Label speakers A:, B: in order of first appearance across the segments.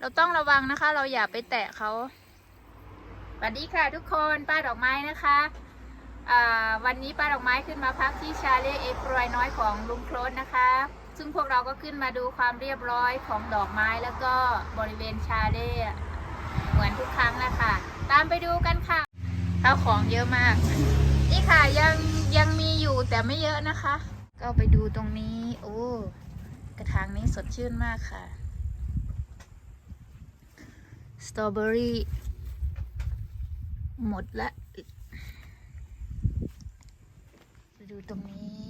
A: เราต้องระวังนะคะ เราอย่าไปแตะเขาสวัสดีค่ะทุกคนป้าดอกไม้นะคะวันนี้ป้าดอกไม้ขึ้นมาพักที่ชาเล่เอฟรอยน้อยของลุงโคลนนะคะ ซึ่งพวกเราก็ขึ้นมาดูความเรียบร้อยของดอกไม้แล้วก็บริเวณชาเล่เหมือนทุกครั้งนะคะตามไปดูกันค่ะข้าของเยอะมาก นี่ค่ะยังยังมีอยู่แต่ไม่เยอะนะคะ ก็ไปดูตรงนี้ โอ้ กระถางนี้สดชื่นมากค่ะ สตรอเบอรี่ หมดละไปดูตรงนี้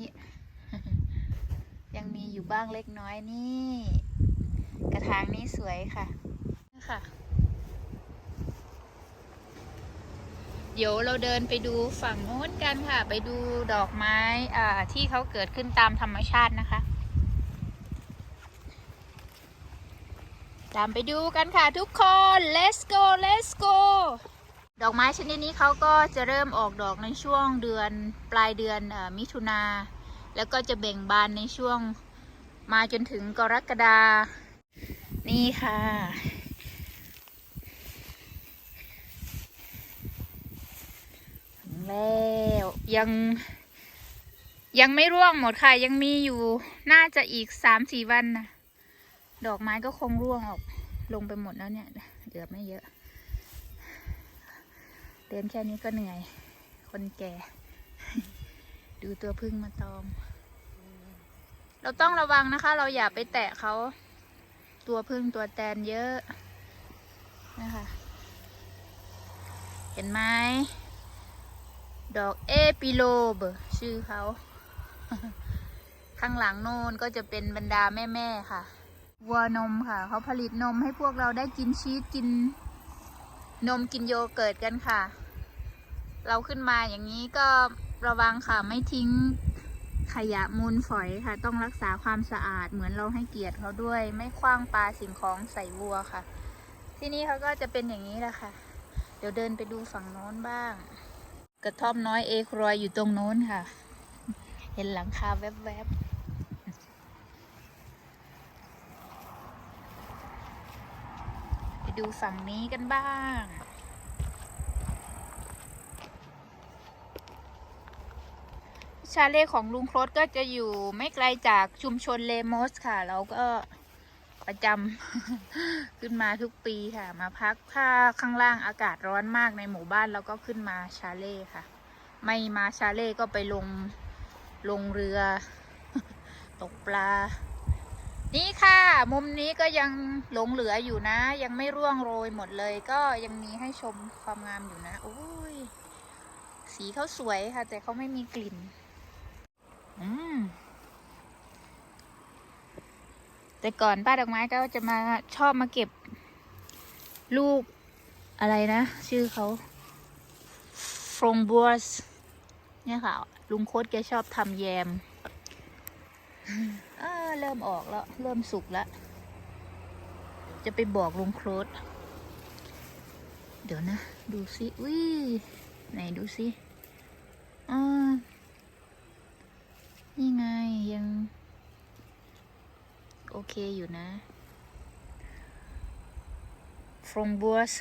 A: ยังมีอยู่บ้างเล็กน้อยนี่ กระถางนี้สวยค่ะนี่ค่ะเดี๋ยวเราเดินไปดูฝั่งโน้นกันค่ะ ไปดูดอกไม้อ่าที่เขาเกิดขึ้นตามธรรมชาตินะคะ ตามไปดูกันค่ะทุกคน let's go let's go ดอกไม้ชนิดนี้เขาก็จะเริ่มออกดอกในช่วงเดือนปลายเดือนอมิถุนา แล้วก็จะเบ่งบานในช่วงมาจนถึงกรกฎา นี่ค่ะ ถึงแล้วยังยังไม่ร่วงหมดค่ะ ยังมีอยู่น่าจะอีกสามสี่วันนะ ดอกไม้ก็คงร่วงออกลงไปหมดแล้วเนี่ย เหลือไม่เยอะ เดินแค่นี้ก็เหนื่อย คนแก่ ดูตัวพึ่งมาตอม เราต้องระวังนะคะ เราอย่าไปแตะเขา ตัวพึ่งตัวแตนเยอะนะคะ เห็นไหม ดอกเอปิโลบชื่อเขา ข้างหลังโน่นก็จะเป็นบรรดาแม่ ๆ ค่ะ วัวนมค่ะ เขาผลิตนมให้พวกเราได้กินชีสกิน นมกินโยเกิร์ตกันค่ะ เราขึ้นมาอย่างนี้ก็ระวังค่ะไม่ทิ้งขยะมูลฝอยค่ะ ต้องรักษาความสะอาดเหมือนเราให้เกียรติเขาด้วย ไม่คว้างปลาสิ่งของใส่วัวค่ะ ที่นี่เขาก็จะเป็นอย่างนี้แหละค่ะ เดี๋ยวเดินไปดูฝั่งโน้นบ้าง กระท่อมน้อยเอครอยอยู่ตรงโน้นค่ะ เห็นหลังคาแวบๆ ไป ดูฝั่งนี้กันบ้าง ชาเล่ของลุงโครสก็จะอยู่ไม่ไกลจากชุมชนเลมอสค่ะ เราก็ประจำขึ้นมาทุกปีค่ะ มาพักถ้าข้างล่างอากาศร้อนมากในหมู่บ้านเราก็ขึ้นมาชาเล่ค่ะ ไม่มาชาเล่ก็ไปลงลงเรือ ตกปลา นี่ค่ะ มุมนี้ก็ยังหลงเหลืออยู่นะ ยังไม่ร่วงโรยหมดเลย ก็ยังมีให้ชมความงามอยู่นะโอ้ยสีเขาสวยค่ะ แต่เขาไม่มีกลิ่น อืมแต่ก่อนป้าดอกไม้ก็จะมาชอบมาเก็บ ลูกอะไรนะ ชื่อเขาฟรงบัวสเนี่ยค่ะ ลุงโคตแกชอบทำแยม เอเริ่มออกแล้ว เริ่มสุกแล้ว จะไปบอกลุงโคตเดี๋ยวนะ ดูสิอุ้ยไหนดูสิอ่านี่ไงยัง โอเคอยู่นะฟรงบัวส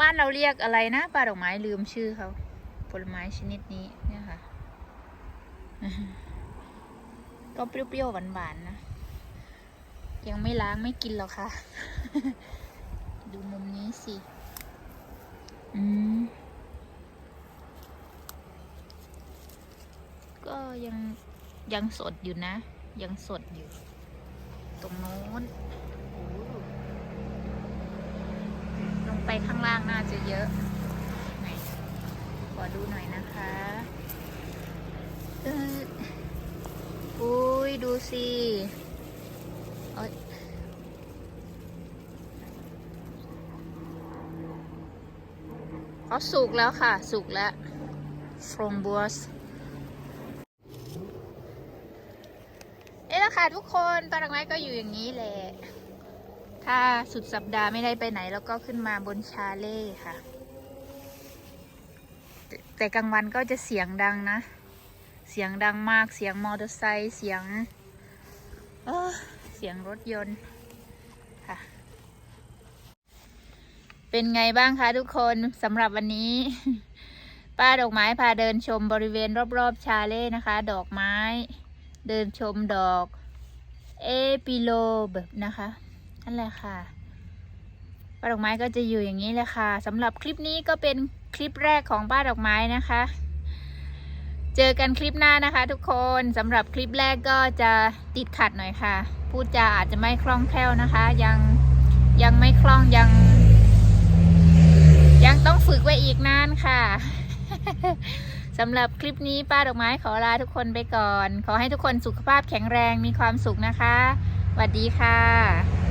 A: บ้านเราเรียกอะไรนะปลาดอกไม้ลืมชื่อเขาผลไม้ชนิดนี้เนี่ยค่ะ ก็เปรี้ยวๆหวานๆนะ ยังไม่ล้างไม่กินหรอกค่ะ ดูมุมนี้สิ อืม ก็ยังยังสดอยู่นะ ยังสดอยู่ ตรงโน้นโอ้ลงไปข้างล่างน่าจะเยอะไหนขอดูหน่อยนะคะ เอออุ้ ยดูสิเขาสุกแล้วค่ะ สุกแล้ว from b u s เอ๊ะละค่ะทุกคนตอนดอกไม้ก็อยู่อย่างนี้แหละ ถ้าสุดสัปดาห์ไม่ได้ไปไหน แล้วก็ขึ้นมาบนชาเล่ค่ะ แต่กลางวันก็จะเสียงดังนะ เสียงดังมากเสียงมอเตอร์ไซค์เสียงเออเสียงรถยนต์ค่ะ เป็นไงบ้างคะทุกคนสำหรับวันนี้ ป้าดอกไม้พาเดินชมบริเวณรอบๆชาเล่นะคะ ดอกไม้ เดินชมดอก เอปิโลแบบนะคะนั่นแหละค่ะป้าดอกไม้ก็จะอยู่อย่างนี้แหละค่ะสำหรับคลิปนี้ก็เป็นคลิปแรกของป้าดอกไม้นะคะ เจอกันคลิปหน้านะคะทุกคนสำหรับคลิปแรกก็จะติดขัดหน่อยค่ะ พูดจาอาจจะไม่คล่องแคล่วนะคะ ยังยังไม่คล่องยัง ยังต้องฝึกไว้อีกนานค่ะสำหรับคลิปนี้ป้าดอกไม้ขอลาทุกคนไปก่อน ขอให้ทุกคนสุขภาพแข็งแรงมีความสุขนะคะสวัสดีค่ะ